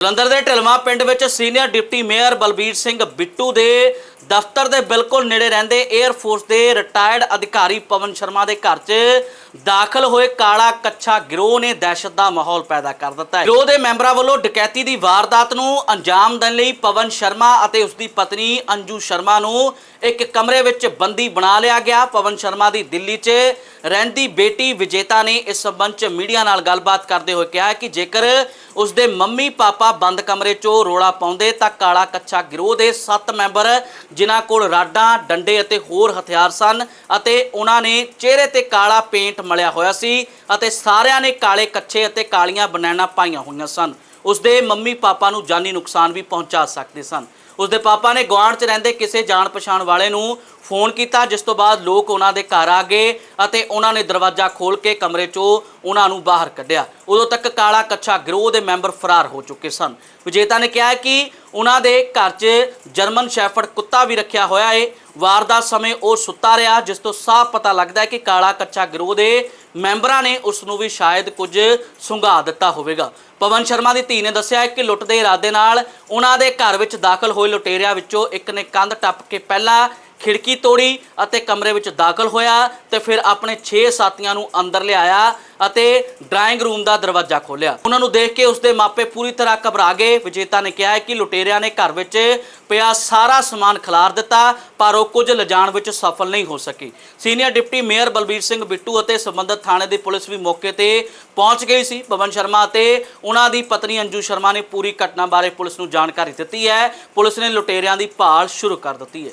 ਜਲੰਧਰ ਦੇ ਢਿਲਮਾ ਪਿੰਡ ਵਿੱਚ senior deputy mayor Balbir Singh Bittu ਦੇ ਦਫ਼ਤਰ ਦੇ ਬਿਲਕੁਲ ਨੇੜੇ ਰਹਿੰਦੇ 에ਅਰ ਫੋਰਸ ਦੇ ਰਿਟਾਇਰਡ ਅਧਿਕਾਰੀ ਪਵਨ ਸ਼ਰਮਾ ਦੇ ਘਰ 'ਚ ਦਾਖਲ ਹੋਏ ਕਾਲਾ ਕੱਛਾ ਗਿਰੋਹ ਨੇ ਦਹਿਸ਼ਤ ਦਾ ਮਾਹੌਲ ਪੈਦਾ ਕਰ ਦਿੱਤਾ ਹੈ। ਗਿਰੋਹ ਦੇ ਮੈਂਬਰਾਂ ਵੱਲੋਂ ਡਕੈਤੀ ਦੀ ਵਾਰਦਾਤ ਨੂੰ ਅੰਜਾਮ ਦੇਣ ਲਈ ਪਵਨ ਸ਼ਰਮਾ ਅਤੇ ਉਸ ਦੀ ਪਤਨੀ ਅੰਜੂ ਸ਼ਰਮਾ ਨੂੰ ਇੱਕ ਕਮਰੇ ਵਿੱਚ ਬੰਦੀ ਬਣਾ ਲਿਆ ਗਿਆ। ਪਵਨ ਸ਼ਰਮਾ ਦੀ ਦਿੱਲੀ 'ਚ ਰਹਿੰਦੀ ਬੇਟੀ ਵਿਜੇਤਾ ਨੇ ਇਸ ਸੰਬੰਧ 'ਚ ਮੀਡੀਆ ਨਾਲ ਗੱਲਬਾਤ ਕਰਦੇ ਹੋਏ ਕਿਹਾ ਕਿ ਜੇਕਰ ਉਸ ਦੇ ਮੰਮੀ ਪਾਪਾ ਬੰਦ ਕਮਰੇ 'ਚੋਂ ਰੋਲਾ ਪਾਉਂਦੇ ਤਾਂ ਕਾਲਾ ਕੱਛਾ ਗਿਰੋਹ ਦੇ 7 ਮੈਂਬਰ ਜਿਨ੍ਹਾਂ ਕੋਲ ਰਾਡਾਂ, ਡੰਡੇ ਅਤੇ ਹੋਰ ਹਥਿਆਰ ਸਨ ਅਤੇ ਉਹਨਾਂ ਨੇ ਚਿਹਰੇ ਤੇ ਕਾਲਾ ਪੇਂਟ ਮਲਿਆ ਹੋਇਆ ਸੀ ਅਤੇ ਸਾਰਿਆਂ ਨੇ ਕਾਲੇ ਕੱਛੇ ਅਤੇ ਕਾਲੀਆਂ ਬਨੈਣਾ ਪਾਈਆਂ ਹੋਈਆਂ ਸਨ। ਉਸਦੇ ਮੰਮੀ ਪਾਪਾ ਨੂੰ ਜਾਨੀ ਨੁਕਸਾਨ ਵੀ ਪਹੁੰਚਾ ਸਕਦੇ ਸਨ। ਉਸਦੇ ਪਾਪਾ ਨੇ ਗੁਆਂਢ 'ਚ ਰਹਿੰਦੇ ਕਿਸੇ ਜਾਣ ਪਛਾਣ ਵਾਲੇ ਨੂੰ ਫੋਨ ਕੀਤਾ, ਜਿਸ ਤੋਂ ਬਾਅਦ ਲੋਕ ਉਹਨਾਂ ਦੇ ਘਰ ਆ ਗਏ ਅਤੇ ਉਹਨਾਂ ਨੇ ਦਰਵਾਜ਼ਾ ਖੋਲ ਕੇ ਕਮਰੇ 'ਚੋਂ ਉਹਨਾਂ ਨੂੰ ਬਾਹਰ ਕੱਢਿਆ। ਉਦੋਂ ਤੱਕ ਕਾਲਾ ਕੱਛਾ ਗਿਰੋਹ ਦੇ ਮੈਂਬਰ ਫਰਾਰ ਹੋ ਚੁੱਕੇ ਸਨ। ਵਿਜੇਤਾ ਨੇ ਕਿਹਾ ਕਿ ਉਹਨਾਂ ਦੇ ਘਰ 'ਚ ਜਰਮਨ ਸ਼ੈਫਰਡ ਕੁੱਤਾ ਵੀ ਰੱਖਿਆ ਹੋਇਆ ਏ। ਵਾਰਦਾਤ ਸਮੇਂ ਉਹ ਸੁੱਤਾ ਰਿਹਾ, ਜਿਸ ਤੋਂ ਸਾਫ਼ ਪਤਾ ਲੱਗਦਾ ਹੈ ਕਿ ਕਾਲਾ ਕੱਚਾ ਗਿਰੋਹ ਦੇ ਮੈਂਬਰਾਂ ਨੇ ਉਸ ਨੂੰ ਵੀ ਸ਼ਾਇਦ ਕੁਝ ਸੁੰਘਾ ਦਿੱਤਾ ਹੋਵੇਗਾ। ਪਵਨ ਸ਼ਰਮਾ ਦੀ ਧੀ ਨੇ ਦੱਸਿਆ ਹੈ ਕਿ ਲੁੱਟ ਦੇ ਇਰਾਦੇ ਨਾਲ ਉਹਨਾਂ ਦੇ ਘਰ ਵਿੱਚ ਦਾਖਲ ਹੋਏ ਲੁਟੇਰਿਆਂ ਵਿੱਚੋਂ ਇੱਕ ਨੇ ਕੰਧ ਟੱਪ ਕੇ ਪਹਿਲਾਂ ਖਿੜਕੀ ਤੋੜੀ ਅਤੇ ਕਮਰੇ ਵਿੱਚ ਦਾਖਲ ਹੋਇਆ ਤੇ ਫਿਰ ਆਪਣੇ 6 ਸਾਥੀਆਂ ਨੂੰ ਅੰਦਰ ਲਿਆਇਆ ਅਤੇ ਡਰਾਇੰਗ ਰੂਮ ਦਾ ਦਰਵਾਜ਼ਾ ਖੋਲ੍ਹਿਆ। ਉਹਨਾਂ ਨੂੰ ਦੇਖ ਕੇ ਉਸਦੇ ਮਾਪੇ ਪੂਰੀ ਤਰ੍ਹਾਂ ਘਬਰਾ ਗਏ। ਵਿਜੇਤਾ ਨੇ ਕਿਹਾ ਹੈ ਕਿ ਲੁਟੇਰਿਆਂ ਨੇ ਘਰ ਵਿੱਚ ਪਿਆ ਸਾਰਾ ਸਮਾਨ ਖਿਲਾਰ ਦਿੱਤਾ, ਪਰ ਉਹ ਕੁਝ ਲਿਜਾਣ ਵਿੱਚ ਸਫਲ ਨਹੀਂ ਹੋ ਸਕੀ। Senior deputy mayor Balbir Singh Bittu ਅਤੇ ਸੰਬੰਧਿਤ ਥਾਣੇ ਦੀ ਪੁਲਿਸ ਵੀ ਮੌਕੇ ਤੇ ਪਹੁੰਚ ਗਈ ਸੀ। ਪਵਨ ਸ਼ਰਮਾ ਅਤੇ ਉਹਨਾਂ ਦੀ ਪਤਨੀ ਅੰਜੂ ਸ਼ਰਮਾ ਨੇ ਪੂਰੀ ਘਟਨਾ ਬਾਰੇ ਪੁਲਿਸ ਨੂੰ ਜਾਣਕਾਰੀ ਦਿੱਤੀ ਹੈ। ਪੁਲਿਸ ਨੇ ਲੁਟੇਰਿਆਂ ਦੀ ਭਾਲ ਸ਼ੁਰੂ ਕਰ ਦਿੱਤੀ ਹੈ।